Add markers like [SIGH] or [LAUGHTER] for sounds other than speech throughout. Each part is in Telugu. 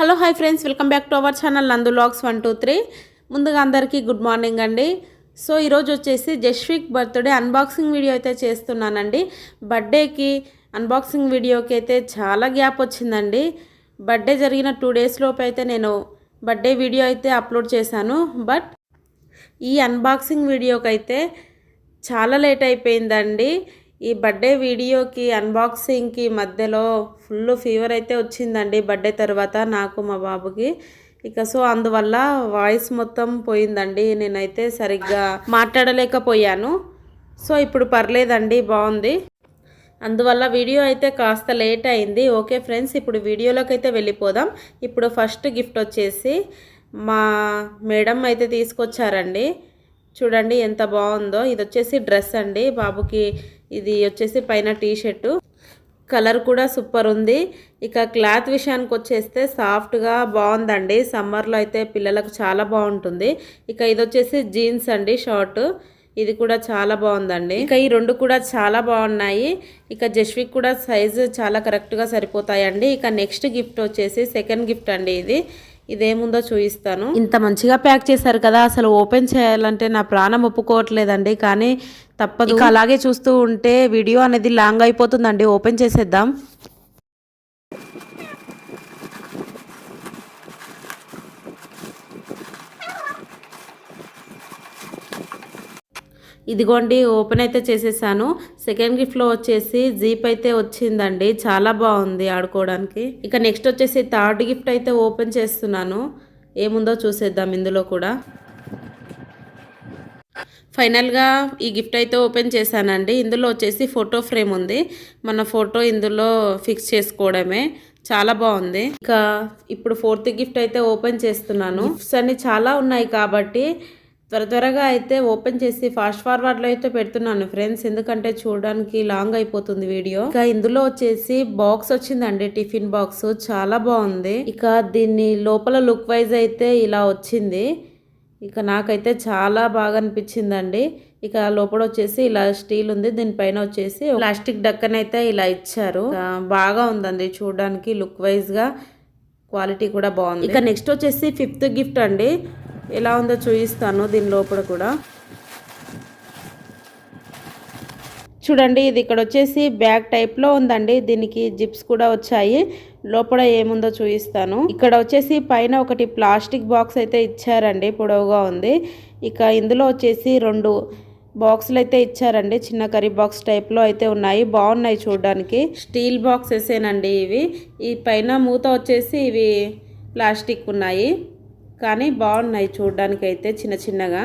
Hello hi friends. Welcome back to our channel Nandu vlogs one two three. ముందుగా అందరికీ గుడ్ మార్నింగ్ అండి. సో ఈరోజు వచ్చేసి జస్విక్ బర్త్డే అన్బాక్సింగ్ వీడియో అయితే చేస్తున్నానండి. బర్త్డేకి అన్బాక్సింగ్ వీడియోకి అయితే చాలా గ్యాప్ వచ్చిందండి. బర్త్డే జరిగిన టూ డేస్ లోపు అయితే నేను బర్త్డే వీడియో అయితే అప్లోడ్ చేశాను. బట్ ఈ అన్బాక్సింగ్ వీడియోకి అయితే చాలా లేట్ అయిపోయిందండి. ఈ బర్త్డే వీడియోకి అన్బాక్సింగ్కి మధ్యలో ఫుల్ ఫీవర్ అయితే వచ్చిందండి బర్త్డే తర్వాత నాకు మా బాబుకి. ఇక సో అందువల్ల వాయిస్ మొత్తం పోయిందండి. నేనైతే సరిగ్గా మాట్లాడలేకపోయాను. సో ఇప్పుడు పర్లేదండి బాగుంది. అందువల్ల వీడియో అయితే కాస్త లేట్ అయింది. ఓకే ఫ్రెండ్స్ ఇప్పుడు వీడియోలోకి అయితే వెళ్ళిపోదాం. ఇప్పుడు ఫస్ట్ గిఫ్ట్ వచ్చేసి మా మేడం అయితే తీసుకొచ్చారండి. చూడండి ఎంత బాగుందో. ఇది వచ్చేసి డ్రెస్ అండి. బాబుకి ఇది వచ్చేసి పైన టీ షర్టు కలర్ కూడా సూపర్ ఉంది. ఇక క్లాత్ విషయానికి వచ్చేస్తే సాఫ్ట్గా బాగుందండి. సమ్మర్లో అయితే పిల్లలకు చాలా బాగుంటుంది. ఇక ఇది వచ్చేసి జీన్స్ అండి షార్ట్. ఇది కూడా చాలా బాగుందండి. ఇక ఈ రెండు కూడా చాలా బాగున్నాయి. ఇక జస్విక్ కూడా సైజు చాలా కరెక్ట్గా సరిపోతాయండి. ఇక నెక్స్ట్ గిఫ్ట్ వచ్చేసి సెకండ్ గిఫ్ట్ అండి ఇది. ఇదేముందో చూపిస్తాను ఇంత మంచిగా ప్యాక్ చేశారు కదా అసలు ఓపెన్ చేయాలంటే నా ప్రాణం ఒప్పుకోవట్లేదండి. కానీ తప్పదు. అలాగే చూస్తూ ఉంటే వీడియో అనేది లాంగ్ అయిపోతుందండి. ఓపెన్ చేసేద్దాం. ఇదిగోండి ఓపెన్ అయితే చేసేసాను. సెకండ్ గిఫ్ట్లో వచ్చేసి జీప్ అయితే వచ్చిందండి. చాలా బాగుంది ఆడుకోవడానికి. ఇక నెక్స్ట్ వచ్చేసి థర్డ్ గిఫ్ట్ అయితే ఓపెన్ చేస్తున్నాను. ఏముందో చూసేద్దాం ఇందులో కూడా. ఫైనల్గా ఈ గిఫ్ట్ అయితే ఓపెన్ చేశానండి. ఇందులో వచ్చేసి ఫోటో ఫ్రేమ్ ఉంది. మన ఫోటో ఇందులో ఫిక్స్ చేసుకోవడమే. చాలా బాగుంది. ఇంకా ఇప్పుడు ఫోర్త్ గిఫ్ట్ అయితే ఓపెన్ చేస్తున్నాను. గిఫ్ట్స్ అన్ని చాలా ఉన్నాయి కాబట్టి త్వర త్వరగా అయితే ఓపెన్ చేసి ఫాస్ట్ ఫార్వర్డ్లో అయితే పెడుతున్నాను ఫ్రెండ్స్. ఎందుకంటే చూడడానికి లాంగ్ అయిపోతుంది వీడియో. ఇక ఇందులో వచ్చేసి బాక్స్ వచ్చిందండి టిఫిన్ బాక్స్. చాలా బాగుంది. ఇక దీన్ని లోపల లుక్ వైజ్ అయితే ఇలా వచ్చింది. ఇక నాకైతే చాలా బాగా అనిపించిందండి. ఇక లోపల వచ్చేసి ఇలా స్టీల్ ఉంది దీనిపైన వచ్చేసి ప్లాస్టిక్ డక్కన్ అయితే ఇలా ఇచ్చారు. బాగా ఉందండి చూడడానికి లుక్ వైజ్గా. క్వాలిటీ కూడా బాగుంది. ఇక నెక్స్ట్ వచ్చేసి ఫిఫ్త్ గిఫ్ట్ అండి. ఎలా ఉందో చూపిస్తాను దీని లోపల కూడా. చూడండి ఇది ఇక్కడ వచ్చేసి బ్యాగ్ టైప్లో ఉందండి. దీనికి జిప్స్ కూడా వచ్చాయి. లోపల ఏముందో చూపిస్తాను ఇక్కడ వచ్చేసి పైన ఒకటి ప్లాస్టిక్ బాక్స్ అయితే ఇచ్చారండి. పొడవుగా ఉంది. ఇక ఇందులో వచ్చేసి రెండు బాక్సులు అయితే ఇచ్చారండి. చిన్న కర్రీ బాక్స్ టైప్లో అయితే ఉన్నాయి. బాగున్నాయి చూడడానికి. స్టీల్ బాక్సెసేనండి ఇవి. ఈ పైన మూత వచ్చేసి ఇవి ప్లాస్టిక్ ఉన్నాయి. కానీ బాగున్నాయి చూడడానికి అయితే చిన్న చిన్నగా.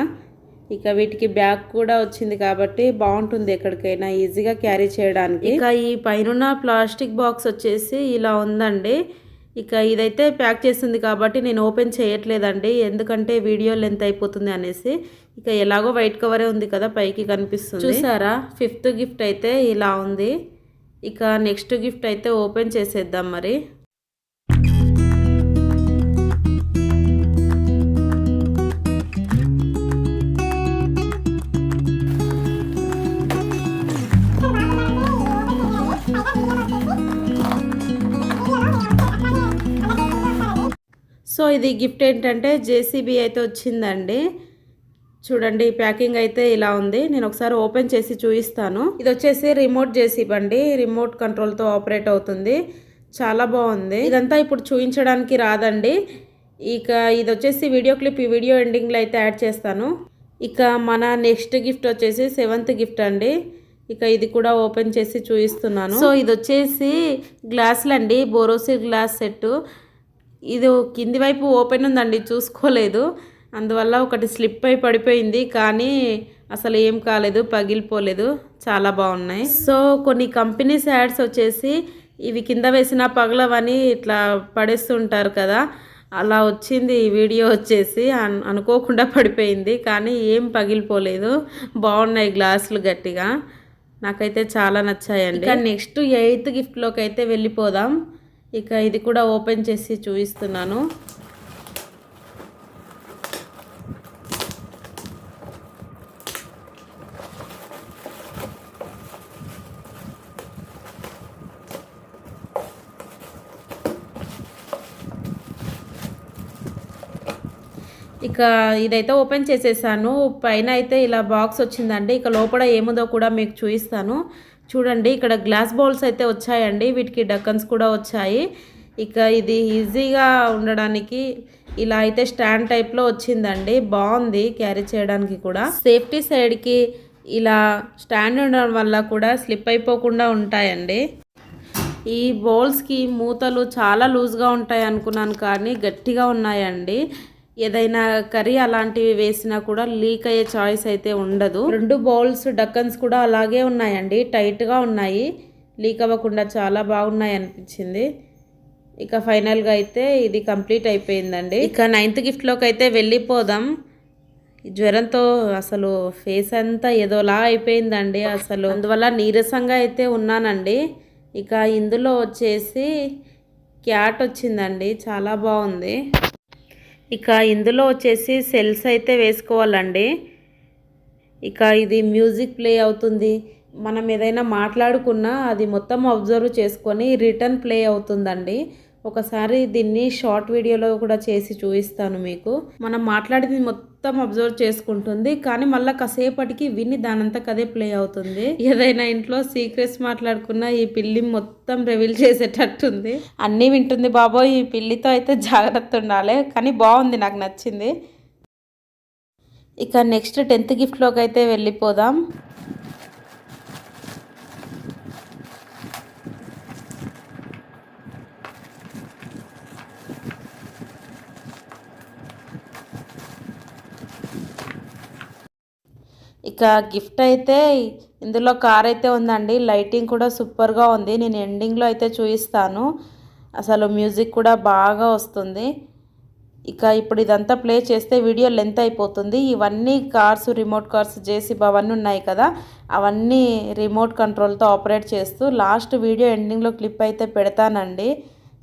ఇక వీటికి బ్యాగ్ కూడా వచ్చింది కాబట్టి బాగుంటుంది ఎక్కడికైనా ఈజీగా క్యారీ చేయడానికి. ఇక ఈ పైన ప్లాస్టిక్ బాక్స్ వచ్చేసి ఇలా ఉందండి. ఇక ఇదైతే ప్యాక్ చేసింది కాబట్టి నేను ఓపెన్ చేయట్లేదండి. ఎందుకంటే వీడియో లెంత్ అయిపోతుంది అనేసి. ఇక ఎలాగో వైట్ కవరే ఉంది కదా పైకి కనిపిస్తుంది. చూసారా? ఫిఫ్త్ గిఫ్ట్ అయితే ఇలా ఉంది. ఇక నెక్స్ట్ గిఫ్ట్ అయితే ఓపెన్ చేసేద్దాం మరి. సో ఇది గిఫ్ట్ ఏంటంటే జేసీబీ అయితే వచ్చిందండి. చూడండి ప్యాకింగ్ అయితే ఇలా ఉంది. నేను ఒకసారి ఓపెన్ చేసి చూపిస్తాను. ఇది వచ్చేసి రిమోట్ జేసీబీ అండి. రిమోట్ కంట్రోల్తో ఆపరేట్ అవుతుంది. చాలా బాగుంది. ఇదంతా ఇప్పుడు చూపించడానికి రాదండి. ఇక ఇది వచ్చేసి వీడియో క్లిప్. ఈ వీడియో ఎండింగ్లో అయితే యాడ్ చేస్తాను. ఇక మన నెక్స్ట్ గిఫ్ట్ వచ్చేసి సెవెంత్ గిఫ్ట్ అండి. ఇక ఇది కూడా ఓపెన్ చేసి చూపిస్తున్నాను. సో ఇది వచ్చేసి గ్లాసులు అండి బోరోసిల్ గ్లాస్ సెట్ ఇది కింది వైపు ఓపెన్ ఉందండి చూసుకోలేదు. అందువల్ల ఒకటి స్లిప్ అయి పడిపోయింది కానీ అసలు ఏం కాలేదు పగిలిపోలేదు. చాలా బాగున్నాయి. సో కొన్ని కంపెనీస్ యాడ్స్ వచ్చేసి ఇవి కింద వేసిన పగలవని ఇట్లా పడేస్తుంటారు కదా అలా వచ్చింది ఈ వీడియో వచ్చేసి. అనుకోకుండా పడిపోయింది కానీ ఏం పగిలిపోలేదు. బాగున్నాయి గ్లాసులు గట్టిగా. నాకైతే చాలా నచ్చాయండి. నెక్స్ట్ ఎయిత్ గిఫ్ట్లోకి అయితే వెళ్ళిపోదాం. ఇక ఇది కూడా ఓపెన్ చేసి చూపిస్తున్నాను. ఇక ఇదైతే ఓపెన్ చేసేసాను. పైన అయితే ఇలా బాక్స్ వచ్చిందండి. ఇక లోపల ఏముందో కూడా మీకు చూపిస్తాను. చూడండి ఇక్కడ గ్లాస్ బౌల్స్ అయితే వచ్చాయండి వీటికి డక్కన్స్ కూడా వచ్చాయి. ఇక ఇది ఈజీగా ఉండడానికి ఇలా అయితే స్టాండ్ టైప్లో వచ్చిందండి బాగుంది క్యారీ చేయడానికి కూడా. సేఫ్టీ సైడ్కి ఇలా స్టాండ్ ఉండడం వల్ల కూడా స్లిప్ అయిపోకుండా ఉంటాయండి. ఈ బౌల్స్కి మూతలు చాలా లూజ్గా ఉంటాయి అనుకున్నాను కానీ గట్టిగా ఉన్నాయండి. ఏదైనా కర్రీ అలాంటివి వేసినా కూడా లీక్ అయ్యే చాయిస్ అయితే ఉండదు. రెండు బౌల్స్ డక్కన్స్ కూడా అలాగే ఉన్నాయండి. టైట్గా ఉన్నాయి. లీక్ అవ్వకుండా చాలా బాగున్నాయి అనిపించింది. ఇక ఫైనల్గా అయితే ఇది కంప్లీట్ అయిపోయిందండి. ఇక నైన్త్ గిఫ్ట్లోకి అయితే వెళ్ళిపోదాం. జ్వరంతో అసలు ఫేస్ అంతా ఏదోలా అయిపోయిందండి అసలు. అందువల్ల నీరసంగా అయితే ఉన్నానండి. ఇక ఇందులో వచ్చేసి క్యాట్ వచ్చిందండి. చాలా బాగుంది. ఇక ఇందులో వచ్చేసి సెల్స్ అయితే వేసుకోవాలండి. ఇక ఇది మ్యూజిక్ ప్లే అవుతుంది. మనం ఏదైనా మాట్లాడుకున్నా అది మొత్తం అబ్జర్వ్ చేసుకొని రిటర్న్ ప్లే అవుతుందండి. ఒకసారి దీన్ని షార్ట్ వీడియోలో కూడా చేసి చూపిస్తాను మీకు. మనం మాట్లాడింది మొత్తం అబ్జర్వ్ చేసుకుంటుంది కానీ మళ్ళీ కాసేపటికి విని దానంతా కదే ప్లే అవుతుంది. ఏదైనా ఇంట్లో సీక్రెట్స్ మాట్లాడుకున్న ఈ పిల్లి మొత్తం రివీల్ చేసేటట్టుంది. అన్నీ వింటుంది బాబో ఈ పిల్లితో అయితే జాగ్రత్త ఉండాలి కానీ బాగుంది నాకు నచ్చింది. ఇక నెక్స్ట్ టెన్త్ గిఫ్ట్లోకి అయితే వెళ్ళిపోదాం. ఇక గిఫ్ట్ అయితే ఇందులో కార్ అయితే ఉందండి. లైటింగ్ కూడా సూపర్గా ఉంది. నేను ఎండింగ్లో అయితే చూపిస్తాను అసలు మ్యూజిక్ కూడా బాగా వస్తుంది. ఇక ఇప్పుడు ఇదంతా ప్లే చేస్తే వీడియో లెంత్ అయిపోతుంది. ఇవన్నీ కార్స్ రిమోట్ కార్స్ జేసీ అవన్నీ ఉన్నాయి కదా. అవన్నీ రిమోట్ కంట్రోల్తో ఆపరేట్ చేస్తూ లాస్ట్ వీడియో ఎండింగ్లో క్లిప్ అయితే పెడతానండి.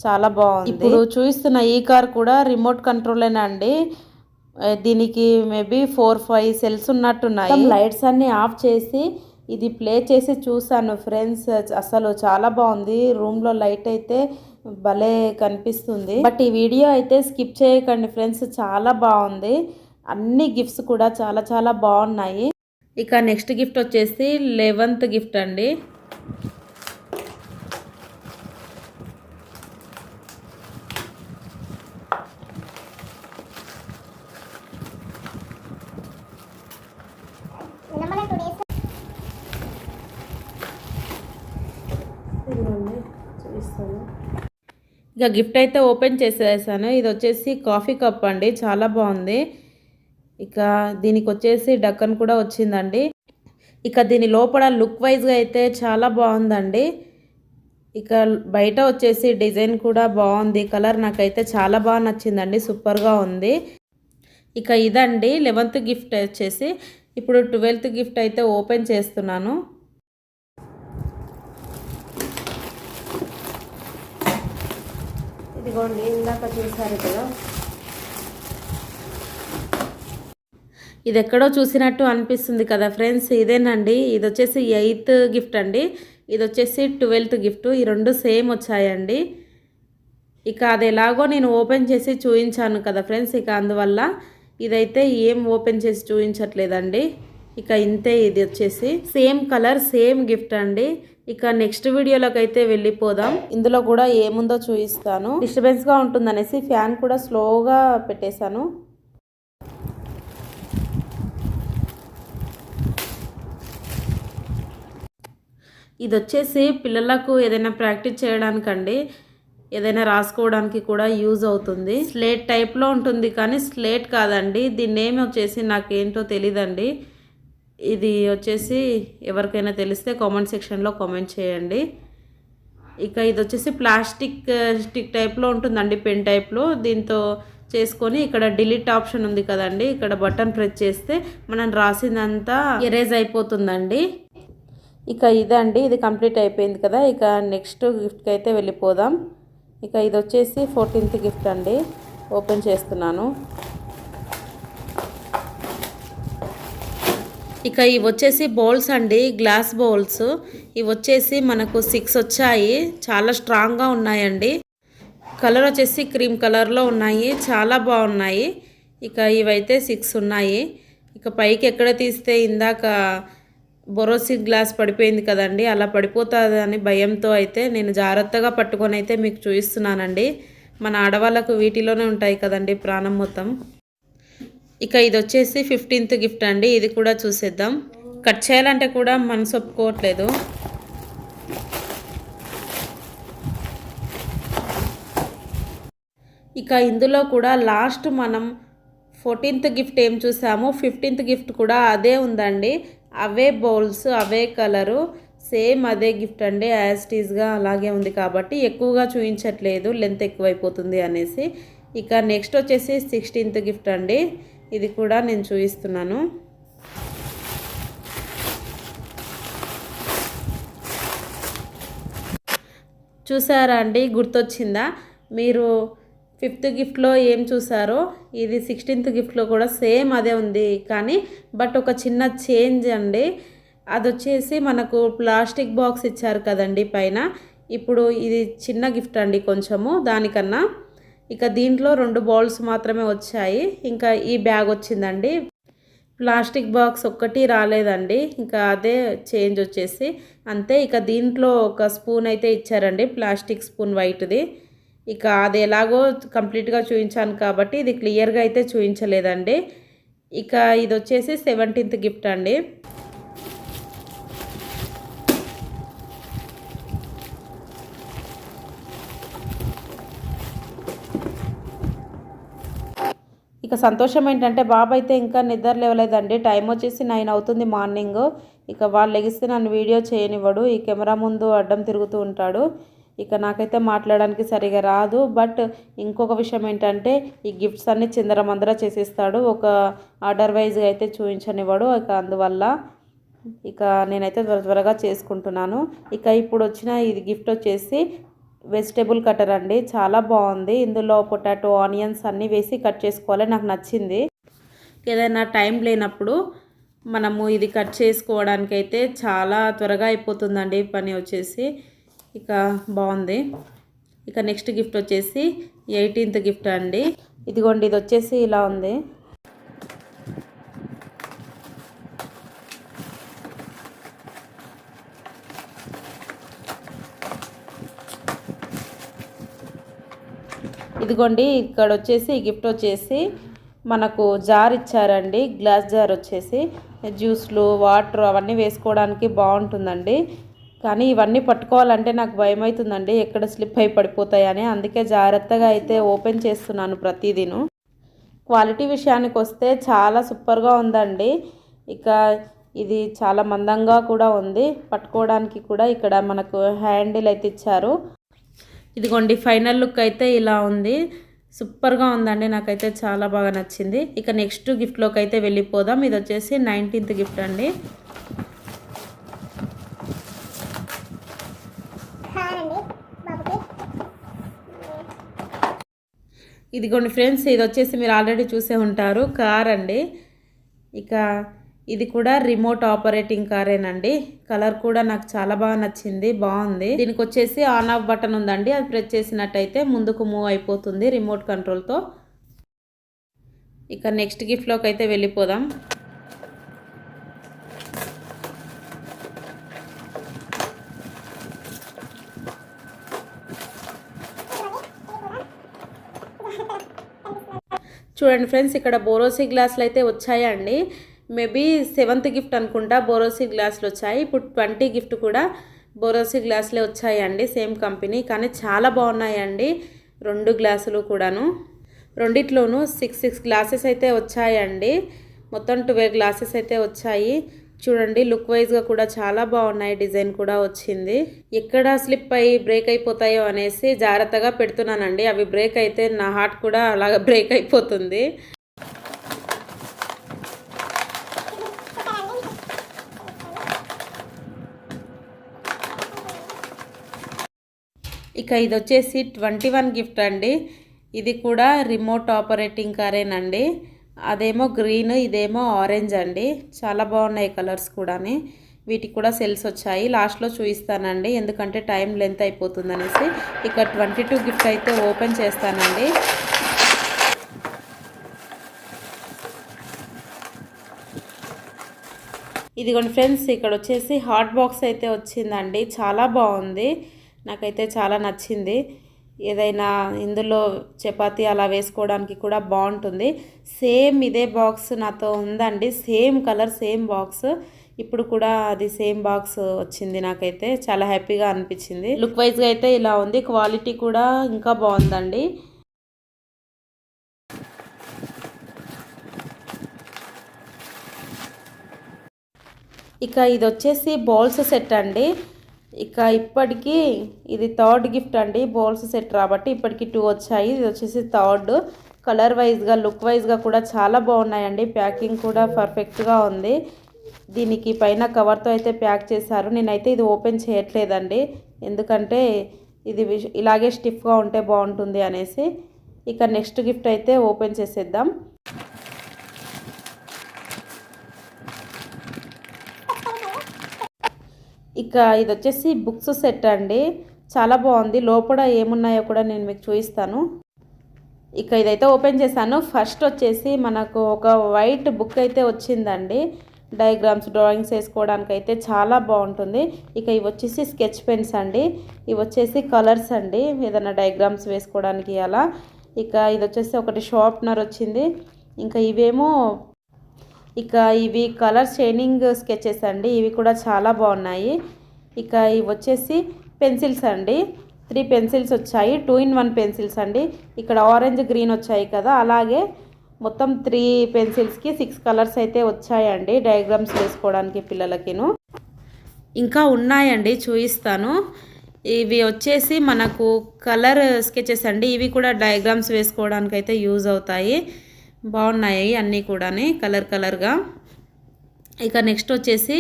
చాలా బాగుంది. ఇప్పుడు చూపిస్తున్న ఈ కార్ కూడా రిమోట్ కంట్రోలేనండి దీనికి మేబీ ఫోర్ ఫైవ్ సెల్స్ ఉన్నట్టున్నాయి. లైట్స్ అన్ని ఆఫ్ చేసి ఇది ప్లే చేసి చూసాను ఫ్రెండ్స్. అసలు చాలా బాగుంది. రూమ్లో లైట్ అయితే భలే కనిపిస్తుంది. బట్ ఈ వీడియో అయితే స్కిప్ చేయకండి ఫ్రెండ్స్. చాలా బాగుంది. అన్ని గిఫ్ట్స్ కూడా చాలా చాలా బాగున్నాయి. ఇక నెక్స్ట్ గిఫ్ట్ వచ్చేసి లెవెంత్ గిఫ్ట్ అండి. ఇక గిఫ్ట్ అయితే ఓపెన్ చేసేసాను. ఇది వచ్చేసి కాఫీ కప్ అండి. చాలా బాగుంది. ఇక దీనికి వచ్చేసి డక్కన్ కూడా వచ్చిందండి. ఇక దీని లోపల లుక్ వైజ్గా అయితే చాలా బాగుందండి. ఇక బయట వచ్చేసి డిజైన్ కూడా బాగుంది. కలర్ నాకైతే చాలా బాగా నచ్చిందండి. సూపర్గా ఉంది. ఇక ఇదండి లెవెన్త్ గిఫ్ట్ వచ్చేసి. ఇప్పుడు ట్వెల్త్ గిఫ్ట్ అయితే ఓపెన్ చేస్తున్నాను. ఇదిగోండి ఇందాక చూసారు కదా. ఇది ఎక్కడో చూసినట్టు అనిపిస్తుంది కదా ఫ్రెండ్స్ ఇదేనండి. ఇది వచ్చేసి ఎయిత్ గిఫ్ట్ అండి. ఇది వచ్చేసి ట్వెల్త్ గిఫ్ట్. ఈ రెండు సేమ్ వచ్చాయండి. ఇక అది ఎలాగో నేను ఓపెన్ చేసి చూపించాను కదా ఫ్రెండ్స్ ఇక అందువల్ల ఇదైతే ఏం ఓపెన్ చేసి చూపించట్లేదండి ఇక ఇంతే ఇది వచ్చేసి. సేమ్ కలర్ సేమ్ గిఫ్ట్ అండి. ఇక నెక్స్ట్ వీడియోలోకి అయితే వెళ్ళిపోదాం. ఇందులో కూడా ఏముందో చూపిస్తాను. డిస్టర్బెన్స్గా ఉంటుందనేసి ఫ్యాన్ కూడా స్లోగా పెట్టేశాను. ఇది వచ్చేసి పిల్లలకు ఏదైనా ప్రాక్టీస్ చేయడానికండి ఏదైనా రాసుకోవడానికి కూడా యూజ్ అవుతుంది. స్లేట్ టైప్లో ఉంటుంది కానీ స్లేట్ కాదండి. దీన్ని నేమ్ వచ్చేసి నాకేంటో తెలీదండి. ఇది వచ్చేసి ఎవరికైనా తెలిస్తే కామెంట్ సెక్షన్లో కామెంట్ చేయండి. ఇక ఇది వచ్చేసి ప్లాస్టిక్ స్టిక్ టైప్లో ఉంటుందండి పెన్ టైప్లో దీంతో చేసుకొని ఇక్కడ డిలీట్ ఆప్షన్ ఉంది కదండి. ఇక్కడ బటన్ ప్రెస్ చేస్తే మనం రాసిందంతా ఎరేజ్ అయిపోతుందండి. ఇక ఇదండి ఇది కంప్లీట్ అయిపోయింది కదా. ఇక నెక్స్ట్ గిఫ్ట్కి అయితే వెళ్ళిపోదాం. ఇక ఇది వచ్చేసి ఫోర్టీన్త్ గిఫ్ట్ అండి. ఓపెన్ చేస్తున్నాను. ఇక ఇవి వచ్చేసి బౌల్స్ అండి గ్లాస్ బౌల్స్. ఇవి వచ్చేసి మనకు సిక్స్ వచ్చాయి. చాలా స్ట్రాంగ్గా ఉన్నాయండి. కలర్ వచ్చేసి క్రీమ్ కలర్లో ఉన్నాయి. చాలా బాగున్నాయి. ఇక ఇవైతే సిక్స్ ఉన్నాయి. ఇక పైకి ఎక్కడ తీస్తే ఇందాక బొరోసి గ్లాస్ పడిపోయింది కదండి అలా పడిపోతుంది భయంతో అయితే నేను జాగ్రత్తగా పట్టుకొని అయితే మీకు చూపిస్తున్నానండి మన ఆడవాళ్ళకు వీటిలోనే ఉంటాయి కదండి ప్రాణం మొత్తం. ఇక ఇది వచ్చేసి ఫిఫ్టీన్త్ గిఫ్ట్ అండి. ఇది కూడా చూసేద్దాం. కట్ చేయాలంటే కూడా మనసు ఒప్పుకోవట్లేదు. ఇక ఇందులో కూడా లాస్ట్ మనం ఫోర్టీన్త్ గిఫ్ట్ ఏం చూసామో ఫిఫ్టీన్త్ గిఫ్ట్ కూడా అదే ఉందండి. అవే బౌల్స్ అవే కలరు సేమ్ అదే గిఫ్ట్ అండి. యాస్టీస్గా అలాగే ఉంది కాబట్టి ఎక్కువగా చూపించట్లేదు లెంత్ ఎక్కువైపోతుంది అనేసి. ఇక నెక్స్ట్ వచ్చేసి సిక్స్టీన్త్ గిఫ్ట్ అండి. ఇది కూడా నేను చూపిస్తున్నాను చూసారా అండి? గుర్తొచ్చిందా? మీరు ఫిఫ్త్ గిఫ్ట్లో ఏం చూసారో ఇది సిక్స్టీన్త్ గిఫ్ట్లో కూడా సేమ్ అదే ఉంది. కానీ బట్ ఒక చిన్న చేంజ్ అండి. అది వచ్చేసి మనకు ప్లాస్టిక్ బాక్స్ ఇచ్చారు కదండి పైన. ఇప్పుడు ఇది చిన్న గిఫ్ట్ అండి కొంచెము దానికన్నా. ఇక దీంట్లో రెండు బౌల్స్ మాత్రమే వచ్చాయి. ఇంకా ఈ బ్యాగ్ వచ్చిందండి. ప్లాస్టిక్ బాక్స్ ఒక్కటి రాలేదండి. ఇంకా అదే చేంజ్ వచ్చేసి అంతే. ఇక దీంట్లో ఒక స్పూన్ అయితే ఇచ్చారండి. ప్లాస్టిక్ స్పూన్ వైట్ది ఇక అది ఎలాగో కంప్లీట్గా చూపించాను కాబట్టి ఇది క్లియర్గా అయితే చూపించలేదండి ఇక ఇది వచ్చేసి సెవెంటీన్త్ గిఫ్ట్ అండి. ఇక సంతోషం ఏంటంటే బాబు అయితే ఇంకా నిద్ర లేవలేదండి. టైం వచ్చేసి నైన్ అవుతుంది మార్నింగ్. ఇక వాళ్ళు లెగిస్తే నన్ను వీడియో చేయనివ్వడు. ఈ కెమెరా ముందు అడ్డం తిరుగుతూ ఉంటాడు. ఇక నాకైతే మాట్లాడడానికి సరిగా రాదు. బట్ ఇంకొక విషయం ఏంటంటే ఈ గిఫ్ట్స్ అన్ని చిందరమందర చేసేస్తాడు. ఒక ఆర్డర్ వైజ్గా అయితే చూపించనివ్వడు ఇక అందువల్ల ఇక నేనైతే త్వర త్వరగా చేసుకుంటున్నాను. ఇక ఇప్పుడు వచ్చిన ఇది గిఫ్ట్ వచ్చేసి వెజిటేబుల్ కటర్ అండి. చాలా బాగుంది. ఇందులో పొటాటో ఆనియన్స్ అన్నీ వేసి కట్ చేసుకోవాలి. నాకు నచ్చింది. ఏదైనా టైం లేనప్పుడు మనము ఇది కట్ చేసుకోవడానికి అయితే చాలా త్వరగా అయిపోతుందండి. పని వచ్చేసి ఇక బాగుంది. ఇక నెక్స్ట్ గిఫ్ట్ వచ్చేసి ఎయిటీన్త్ గిఫ్ట్ అండి. ఇదిగోండి ఇది వచ్చేసి ఇలా ఉంది. ఇదిగోండి ఇక్కడ వచ్చేసి గిఫ్ట్ వచ్చేసి మనకు జార్ ఇచ్చారండి. గ్లాస్ జార్ వచ్చేసి జ్యూస్లు వాటర్ అవన్నీ వేసుకోవడానికి బాగుంటుందండి. కానీ ఇవన్నీ పట్టుకోవాలంటే నాకు భయం అవుతుందండి ఎక్కడ స్లిప్ అయి పడిపోతాయని. అందుకే జాగ్రత్తగా అయితే ఓపెన్ చేస్తున్నాను ప్రతిదీను. క్వాలిటీ విషయానికి వస్తే చాలా సూపర్గా ఉందండి. ఇక ఇది చాలా మందంగా కూడా ఉంది. పట్టుకోవడానికి కూడా ఇక్కడ మనకు హ్యాండిల్ అయితే ఇచ్చారు. ఇదిగోండి ఫైనల్ లుక్ అయితే ఇలా ఉంది. సూపర్గా ఉందండి నాకైతే చాలా బాగా నచ్చింది. ఇక నెక్స్ట్ గిఫ్ట్లోకి అయితే వెళ్ళిపోదాం. ఇది వచ్చేసి నైన్టీన్త్ గిఫ్ట్ అండి. ఇదిగోండి ఫ్రెండ్స్ ఇది వచ్చేసి మీరు ఆల్రెడీ చూసే ఉంటారు కార్ అండి. ఇక ఇది కూడా రిమోట్ ఆపరేటింగ్ కారేనండి. కలర్ కూడా నాకు చాలా బాగా నచ్చింది బాగుంది. దీనికి వచ్చేసి ఆన్ ఆఫ్ బటన్ ఉందండి అది ప్రెస్ చేసినట్టయితే ముందుకు మూవ్ అయిపోతుంది రిమోట్ కంట్రోల్తో ఇక నెక్స్ట్ గిఫ్ట్లోకి అయితే వెళ్ళిపోదాం. చూడండి ఫ్రెండ్స్ ఇక్కడ బోరోసి గ్లాసులు అయితే వచ్చాయండి. మేబీ సెవెంత్ గిఫ్ట్ అనుకుంటా బోరోసి గ్లాసులు వచ్చాయి. ఇప్పుడు ట్వంటీ గిఫ్ట్ కూడా బోరోసి గ్లాసులే వచ్చాయండి సేమ్ కంపెనీ. కానీ చాలా బాగున్నాయండి రెండు గ్లాసులు కూడాను. రెండిట్లోనూ సిక్స్ సిక్స్ గ్లాసెస్ అయితే వచ్చాయండి. మొత్తం ట్వెల్వ్ గ్లాసెస్ అయితే వచ్చాయి. చూడండి లుక్ వైజ్గా కూడా చాలా బాగున్నాయి డిజైన్ కూడా వచ్చింది. ఎక్కడ స్లిప్ అయ్యి బ్రేక్ అయిపోతాయో అనేసి జాగ్రత్తగా పెడుతున్నానండి. అవి బ్రేక్ అయితే నా హార్ట్ కూడా అలాగ [LAUGHS] బ్రేక్ అయిపోతుంది. ఇక ఇది వచ్చేసి ట్వంటీ వన్ గిఫ్ట్ అండి. ఇది కూడా రిమోట్ ఆపరేటింగ్ కారేనండి. అదేమో గ్రీన్ ఇదేమో ఆరెంజ్ అండి. చాలా బాగున్నాయి కలర్స్ కూడాని. వీటికి కూడా సెల్స్ వచ్చాయి. లాస్ట్లో చూపిస్తానండి ఎందుకంటే టైం లెంత్ అయిపోతుంది అనేసి ఇక ట్వంటీ టూ గిఫ్ట్ అయితే ఓపెన్ చేస్తానండి. ఇదిగోండి ఫ్రెండ్స్ ఇక్కడ వచ్చేసి హాట్ బాక్స్ అయితే వచ్చిందండి. చాలా బాగుంది. నాకైతే చాలా నచ్చింది. ఏదైనా ఇందులో చపాతీ అలా వేసుకోవడానికి కూడా బాగుంటుంది. సేమ్ ఇదే బాక్స్ నాతో ఉందండి. Same colour same box. ఇప్పుడు కూడా అది సేమ్ బాక్స్ వచ్చింది నాకైతే. చాలా హ్యాపీగా అనిపించింది. లుక్ వైజ్గా అయితే ఇలా ఉంది. క్వాలిటీ కూడా ఇంకా బాగుందండి. ఇక ఇది వచ్చేసి బౌల్స్ సెట్ అండి. ఇక ఇప్పటికీ ఇది థర్డ్ గిఫ్ట్ అండి బౌల్స్ సెట్ రాబట్టి ఇప్పటికి టూ వచ్చాయి. ఇది వచ్చేసి థర్డ్. కలర్ వైజ్గా లుక్ వైజ్గా కూడా చాలా బాగున్నాయండి. ప్యాకింగ్ కూడా పర్ఫెక్ట్గా ఉంది. దీనికి పైన కవర్తో అయితే ప్యాక్ చేశారు. నేనైతే ఇది ఓపెన్ చేయట్లేదండి. ఎందుకంటే ఇది ఇలాగే స్టిఫ్గా ఉంటే బాగుంటుంది అనేసి. ఇక నెక్స్ట్ గిఫ్ట్ అయితే ఓపెన్ చేసేద్దాం. ఇక ఇది వచ్చేసి బుక్స్ సెట్ అండి. చాలా బాగుంది. లోపల ఏమున్నాయో కూడా నేను మీకు చూపిస్తాను. ఇక ఇదైతే ఓపెన్ చేశాను. ఫస్ట్ వచ్చేసి మనకు ఒక వైట్ బుక్ అయితే వచ్చిందండి. డయాగ్రామ్స్ డ్రాయింగ్స్ వేసుకోవడానికి అయితే చాలా బాగుంటుంది. ఇక ఇవి వచ్చేసి స్కెచ్ పెన్స్ అండి. ఇవి వచ్చేసి కలర్స్ అండి. ఏదైనా డయాగ్రామ్స్ వేసుకోవడానికి అలా. ఇక ఇది వచ్చేసి ఒకటి షార్ప్నర్ వచ్చింది. ఇంకా ఇవేమో ఇక ఇవి కలర్ షైనింగ్ స్కెచెస్ అండి. ఇవి కూడా చాలా బాగున్నాయి. ఇక ఇవి వచ్చేసి పెన్సిల్స్ అండి. త్రీ పెన్సిల్స్ వచ్చాయి. టూ ఇన్ వన్ పెన్సిల్స్ అండి. ఇక్కడ ఆరెంజ్ గ్రీన్ వచ్చాయి కదా. అలాగే మొత్తం త్రీ పెన్సిల్స్కి సిక్స్ కలర్స్ అయితే వచ్చాయండి డయాగ్రామ్స్ వేసుకోవడానికి పిల్లలకిను. ఇంకా ఉన్నాయండి. చూపిస్తాను. ఇవి వచ్చేసి మనకు కలర్ స్కెచెస్ అండి. ఇవి కూడా డయాగ్రామ్స్ వేసుకోవడానికి అయితే యూజ్ అవుతాయి. బాగున్నాయి అన్నీ కూడా కలర్ కలర్గా. ఇక నెక్స్ట్ వచ్చేసి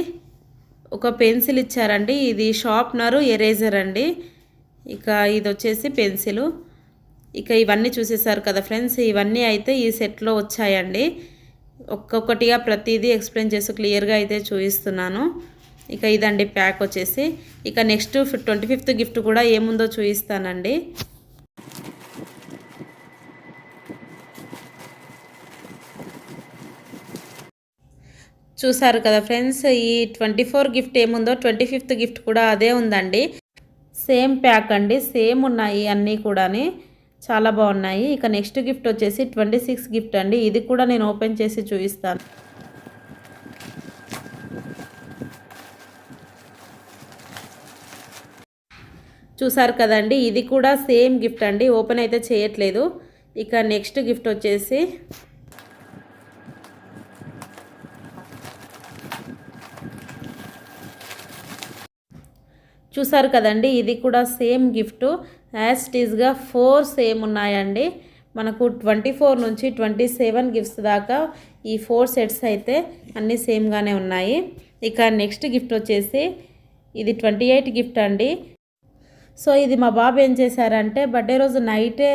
ఒక పెన్సిల్ ఇచ్చారండి. ఇది షార్ప్నరు ఎరేజర్ అండి. ఇక ఇది వచ్చేసి పెన్సిల్. ఇక ఇవన్నీ చూసేసారు కదా ఫ్రెండ్స్ ఇవన్నీ అయితే ఈ సెట్లో వచ్చాయండి. ఒక్కొక్కటిగా ప్రతిదీ ఎక్స్ప్లెయిన్ చేసి క్లియర్గా అయితే చూపిస్తున్నాను. ఇక ఇదండి ప్యాక్ వచ్చేసి. ఇక నెక్స్ట్ ట్వంటీ ఫిఫ్త్ గిఫ్ట్ కూడా ఏముందో చూపిస్తానండి. చూసారు కదా ఫ్రెండ్స్ ఈ ట్వంటీ ఫోర్ గిఫ్ట్ ఏముందో ట్వంటీ ఫిఫ్త్ గిఫ్ట్ కూడా అదే ఉందండి. సేమ్ ప్యాక్ అండి సేమ్ ఉన్నాయి అన్నీ కూడా చాలా బాగున్నాయి. ఇక నెక్స్ట్ గిఫ్ట్ వచ్చేసి ట్వంటీ సిక్స్ గిఫ్ట్ అండి. ఇది కూడా నేను ఓపెన్ చేసి చూపిస్తాను. చూసారు కదండి ఇది కూడా సేమ్ గిఫ్ట్ అండి. ఓపెన్ అయితే చేయట్లేదు. ఇక నెక్స్ట్ గిఫ్ట్ వచ్చేసి చూసారు కదండి ఇది కూడా సేమ్ గిఫ్ట్. యాజ్ టీజ్గా ఫోర్ సేమ్ ఉన్నాయండి. మనకు ట్వంటీ ఫోర్ నుంచి ట్వంటీ సెవెన్ గిఫ్ట్స్ దాకా ఈ ఫోర్ సెట్స్ అయితే అన్నీ సేమ్గానే ఉన్నాయి. ఇక నెక్స్ట్ గిఫ్ట్ వచ్చేసి ఇది ట్వంటీ ఎయిట్ గిఫ్ట్ అండి. సో ఇది మా బాబు ఏం చేశారంటే బర్త్డే రోజు నైటే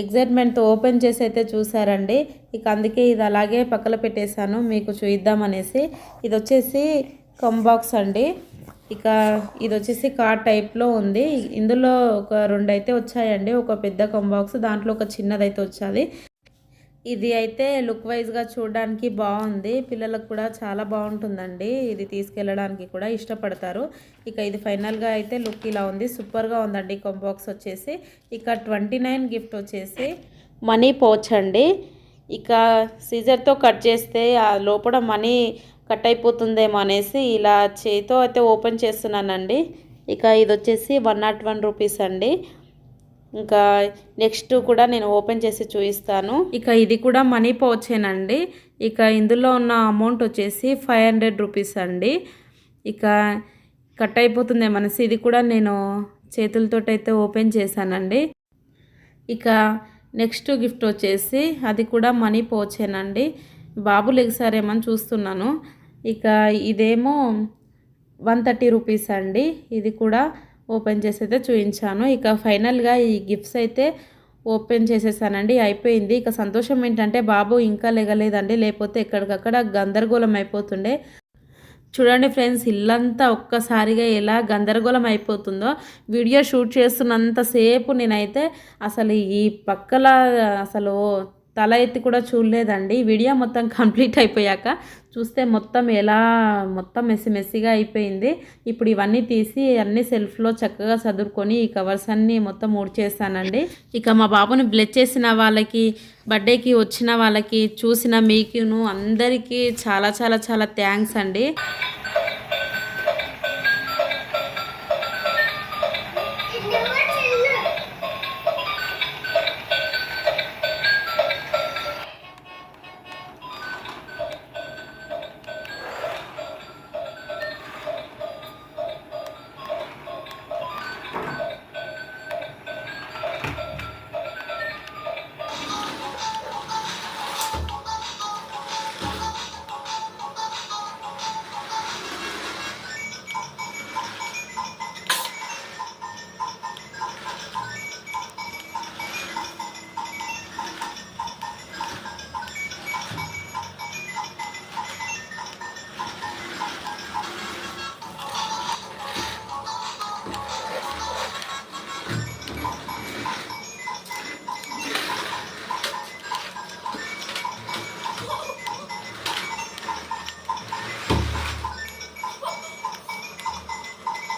ఎగ్జైట్మెంట్తో ఓపెన్ చేసి అయితే చూసారండి ఇక అందుకే ఇది అలాగే పక్కన పెట్టేశాను మీకు చూద్దామనేసి ఇది వచ్చేసి కంబాక్స్ అండి. ఇక ఇది వచ్చేసి కార్ టైప్లో ఉంది. ఇందులో ఒక రెండు అయితే వచ్చాయండి. ఒక పెద్ద కంబాక్స్ దాంట్లో ఒక చిన్నదైతే వచ్చాది. ఇది అయితే లుక్ వైజ్గా చూడడానికి బాగుంది. పిల్లలకు కూడా చాలా బాగుంటుందండి. ఇది తీసుకెళ్ళడానికి కూడా ఇష్టపడతారు. ఇక ఇది ఫైనల్గా అయితే లుక్ ఇలా ఉంది. సూపర్గా ఉందండి కంబాక్స్ వచ్చేసి. ఇక ట్వంటీ నైన్ గిఫ్ట్ వచ్చేసి మనీ పోచ్ అండి. ఇక సీజర్తో కట్ చేస్తే ఆ లోపల మనీ కట్ అయిపోతుందేమో అనేసి ఇలా చేతితో అయితే ఓపెన్ చేస్తున్నానండి. ఇక ఇది వచ్చేసి వన్ నాట్ వన్ రూపీస్ అండి. ఇంకా నెక్స్ట్ కూడా నేను ఓపెన్ చేసి చూపిస్తాను. ఇక ఇది కూడా మనీ పౌచేనండి. ఇక ఇందులో ఉన్న అమౌంట్ వచ్చేసి ఫైవ్ హండ్రెడ్ రూపీస్ అండి. ఇక కట్ అయిపోతుంది మనసు ఇది కూడా నేను చేతులతో అయితే ఓపెన్ చేశానండి. ఇక నెక్స్ట్ గిఫ్ట్ వచ్చేసి అది కూడా మనీ పోచేనండి. బాబు లెగ్సారేమని చూస్తున్నాను. ఇక ఇదేమో వన్ థర్టీ రూపీస్ అండి. ఇది కూడా ఓపెన్ చేసి అయితే చూపించాను ఇక ఫైనల్గా ఈ గిఫ్ట్స్ అయితే ఓపెన్ చేసేసానండి. అయిపోయింది. ఇక సంతోషం ఏంటంటే బాబు ఇంకా లెగలేదండి. లేకపోతే ఎక్కడికక్కడ గందరగోళం అయిపోతుండే. చూడండి ఫ్రెండ్స్ ఇల్లంతా ఒక్కసారిగా ఎలా గందరగోళం అయిపోతుందో. వీడియో షూట్ చేస్తున్నంతసేపు నేనైతే అసలు ఈ పక్కల అసలు తల ఎత్తి కూడా చూడలేదండి. వీడియో మొత్తం కంప్లీట్ అయిపోయాక చూస్తే మొత్తం ఎలా మొత్తం మెస్సి మెస్సిగా అయిపోయింది. ఇప్పుడు ఇవన్నీ తీసి అన్ని సెల్ఫ్లో చక్కగా చదువుకొని ఈ కవర్స్ అన్నీ మొత్తం ఊడ్చేస్తానండి ఇక మా బాబుని బ్లెచ్ చేసిన వాళ్ళకి బర్త్డేకి వచ్చిన వాళ్ళకి చూసిన మీకును అందరికీ చాలా చాలా చాలా థ్యాంక్స్ అండి.